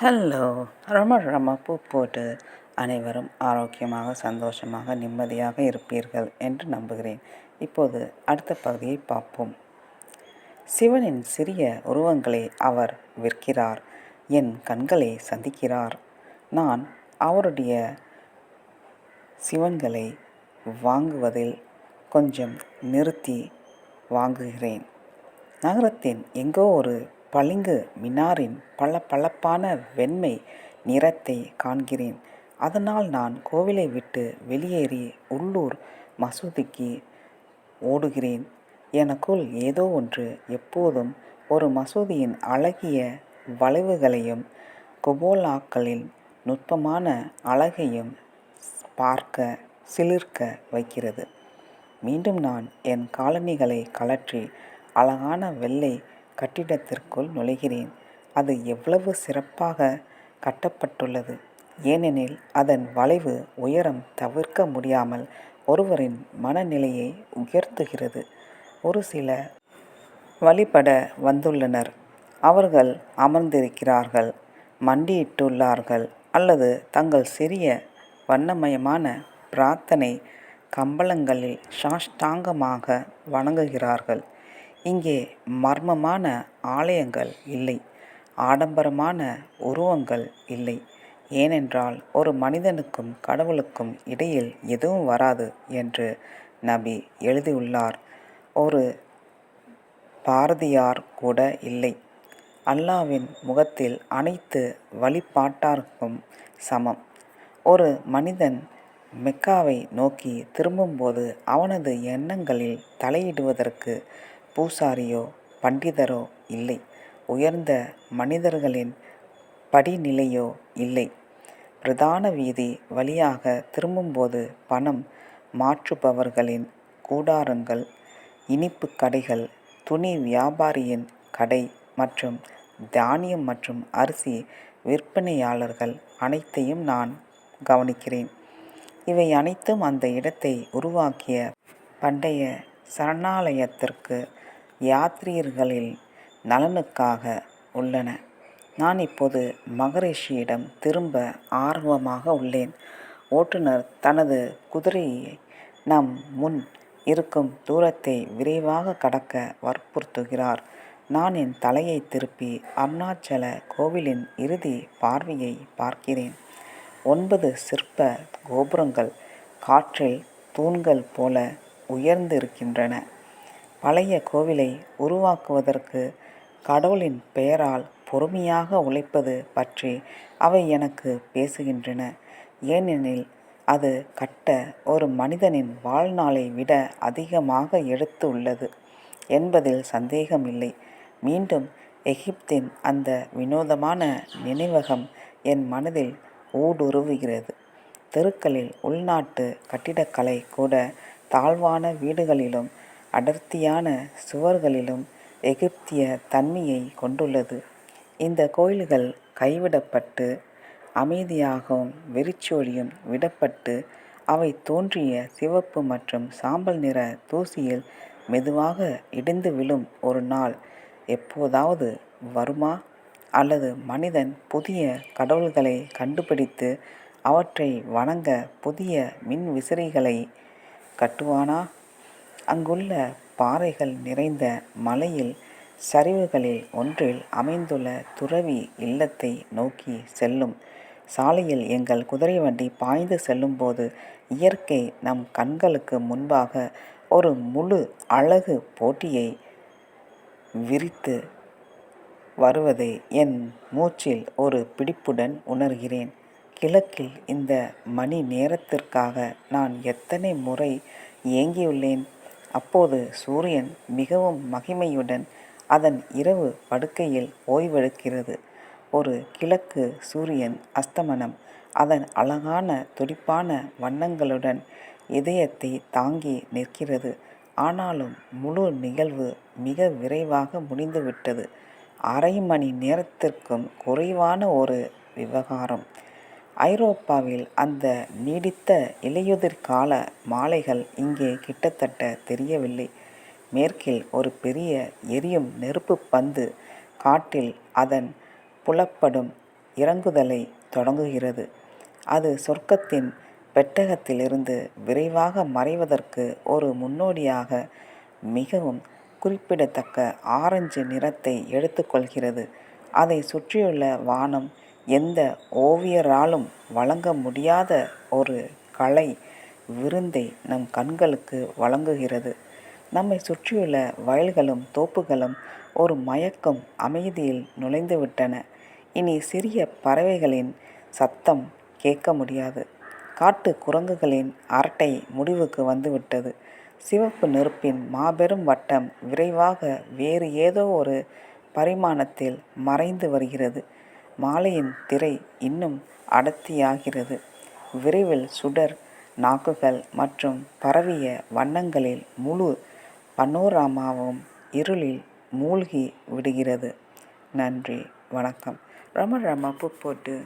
Hello ரம ரம பூ போட்டு அனைவரும் ஆரோக்கியமாக சந்தோஷமாக நிம்மதியாக இருப்பீர்கள் என்று நம்புகிறேன். இப்போது அடுத்த பகுதியை பார்ப்போம். சிவனின் சிறிய உருவங்களை அவர் விற்கிறார் என் கண்களை சந்திக்கிறார். நான் அவருடைய சிவன்களை வாங்குவதில் கொஞ்சம் நிறுத்தி வாங்குகிறேன். நகரத்தின் எங்கோ ஒரு பளிங்கு மினாரின் பளபளப்பான வெண்மை நிறத்தை காண்கிறேன். அதனால் நான் கோவிலை விட்டு வெளியேறி உள்ளூர் மசூதிக்கு ஓடுகிறேன். எனக்குள் ஏதோ ஒன்று எப்போதும் ஒரு மசூதியின் அழகிய வளைவுகளையும் குபோலாக்களின் நுட்பமான அழகையும் பார்க்க சிலிர்க்க வைக்கிறது. மீண்டும் நான் என் காலணிகளை கழற்றி அழகான வெள்ளை கட்டிடத்திற்குள் நுழைகிறேன். அது எவ்வளவு சிறப்பாக கட்டப்பட்டுள்ளது. ஏனெனில் அதன் வளைவு உயரம் தவிர்க்க முடியாமல் ஒருவரின் மனநிலையை உயர்த்துகிறது. ஒரு சில வழிபட வந்துள்ளனர். அவர்கள் அமர்ந்திருக்கிறார்கள் மண்டியிட்டுள்ளார்கள் அல்லது தங்கள் சிறிய வண்ணமயமான பிரார்த்தனை கம்பளங்களில் சாஷ்டாங்கமாக வணங்குகிறார்கள். இங்கே மர்மமான ஆலயங்கள் இல்லை. ஆடம்பரமான உருவங்கள் இல்லை. ஏனென்றால் ஒரு மனிதனுக்கும் கடவுளுக்கும் இடையில் எதுவும் வராது என்று நபி எழுதியுள்ளார். ஒரு பாரதியார் கூட இல்லை. அல்லாவின் முகத்தில் அனைத்து வழிபாட்டாருக்கும் சமம். ஒரு மனிதன் மெக்காவை நோக்கி திரும்பும்போது அவனது எண்ணங்களில் தலையிடுவதற்கு பூசாரியோ பண்டிதரோ இல்லை. உயர்ந்த மனிதர்களின் படிநிலையோ இல்லை. பிரதான வீதி வழியாக திரும்பும்போது பணம் மாற்றுபவர்களின் கூடாரங்கள் இனிப்பு கடைகள் துணி வியாபாரியின் கடை மற்றும் தானியம் மற்றும் அரிசி விற்பனையாளர்கள் அனைத்தையும் நான் கவனிக்கிறேன். இவை அனைத்தும் அந்த இடத்தை உருவாக்கிய பண்டைய சரணாலயத்திற்கு யாத்ரீகர்களின் நலனுக்காக உள்ளன. நான் இப்போது மகரிஷியிடம் திரும்ப ஆர்வமாக உள்ளேன். ஓட்டுநர் தனது குதிரையை நம் முன் இருக்கும் தூரத்தை விரைவாக கடக்க வற்புறுத்துகிறார். நான் என் தலையை திருப்பி அருணாச்சல கோவிலின் இறுதி பார்வையை பார்க்கிறேன். ஒன்பது சிற்ப கோபுரங்கள் காற்றில் தூண்கள் போல உயர்ந்திருக்கின்றன. பழைய கோவிலை உருவாக்குவதற்கு கடவுளின் பெயரால் பொறுமையாக உழைப்பது பற்றி அவை எனக்கு பேசுகின்றன. ஏனெனில் அது கட்ட ஒரு மனிதனின் வாழ்நாளை விட அதிகமாக எடுத்து உள்ளது என்பதில் சந்தேகமில்லை. மீண்டும் எகிப்தின் அந்த வினோதமான நினைவகம் என் மனதில் ஊடுருவுகிறது. தெருக்களில் உள்நாட்டு கட்டிடக்கலை கூட தாழ்வான வீடுகளிலும் அடர்த்தியான சுவர்களிலும் எகிப்திய தன்மையை கொண்டுள்ளது. இந்த கோயில்கள் கைவிடப்பட்டு அமைதியாகவும் வெறிச்சோடியும் விடப்பட்டு அவை தோன்றிய சிவப்பு மற்றும் சாம்பல் நிற தூசியில் மெதுவாக இடிந்து விழும் ஒரு நாள். எப்போதாவது வருமா? அல்லது மனிதன் புதிய கடவுள்களை கண்டுபிடித்து அவற்றை வணங்க புதிய மின் விசிறிகளை கட்டுவானா? அங்குள்ள பாறைகள் நிறைந்த மலையில் சரிவுகளில் ஒன்றில் அமைந்துள்ள துறவி இல்லத்தை நோக்கி செல்லும். சாலையில் எங்கள் குதிரை வண்டி பாய்ந்து செல்லும்போது இயற்கை நம் கண்களுக்கு முன்பாக ஒரு முழு அழகு போட்டியை விரித்து வருவதை என் மூச்சில் ஒரு பிடிப்புடன் உணர்கிறேன். கிழக்கில் இந்த மணி நேரத்திற்காக நான் எத்தனை முறை ஏங்கியுள்ளேன்? அப்போது சூரியன் மிகவும் மகிமையுடன் அதன் இரவு படுக்கையில் ஓய்வெடுக்கிறது. ஒரு கிழக்கு சூரியன் அஸ்தமனம். அதன் அழகான துடிப்பான வண்ணங்களுடன் இதயத்தை தாங்கி நிற்கிறது. ஆனாலும் முழு நிகழ்வு மிக விரைவாக முடிந்துவிட்டது. அரை மணி நேரத்திற்கும் குறைவான ஒரு விவகாரம். ஐரோப்பாவில் அந்த நீடித்த இலையுதிர் கால மாலைகள் இங்கே கிட்டத்தட்ட தெரியவில்லை. மேற்கில் ஒரு பெரிய எரியும் நெருப்பு பந்து காட்டில் அதன் புலப்படும் இறங்குதலை தொடங்குகிறது. அது சொர்க்கத்தின் பெட்டகத்திலிருந்து விரைவாக மறைவதற்கு ஒரு முன்னோடியாக மிகவும் குறிப்பிடத்தக்க ஆரஞ்சு நிறத்தை எடுத்துக்கொள்கிறது. அதை சுற்றியுள்ள வானம் எந்த ஓவியராலும் வழங்க முடியாத ஒரு கலை விருந்தை நம் கண்களுக்கு வழங்குகிறது. நம்மை சுற்றியுள்ள வயல்களும் தோப்புகளும் ஒரு மயக்கும் அமைதியில் நுழைந்துவிட்டன. இனி சிறிய பறவைகளின் சத்தம் கேட்க முடியாது. காட்டு குரங்குகளின் அரட்டை முடிவுக்கு வந்துவிட்டது. சிவப்பு நெருப்பின் மாபெரும் வட்டம் விரைவாக வேறு ஏதோ ஒரு பரிமாணத்தில் மறைந்து வருகிறது. மாலையின் திரை இன்னும் அடர்த்தியாகிறது. விரைவில் சுடர் நாக்குகள் மற்றும் பரவிய வண்ணங்களில் முழு பனோராமாவும் இருளில் மூழ்கி விடுகிறது. நன்றி வணக்கம். ரம ரம புட்போட்டு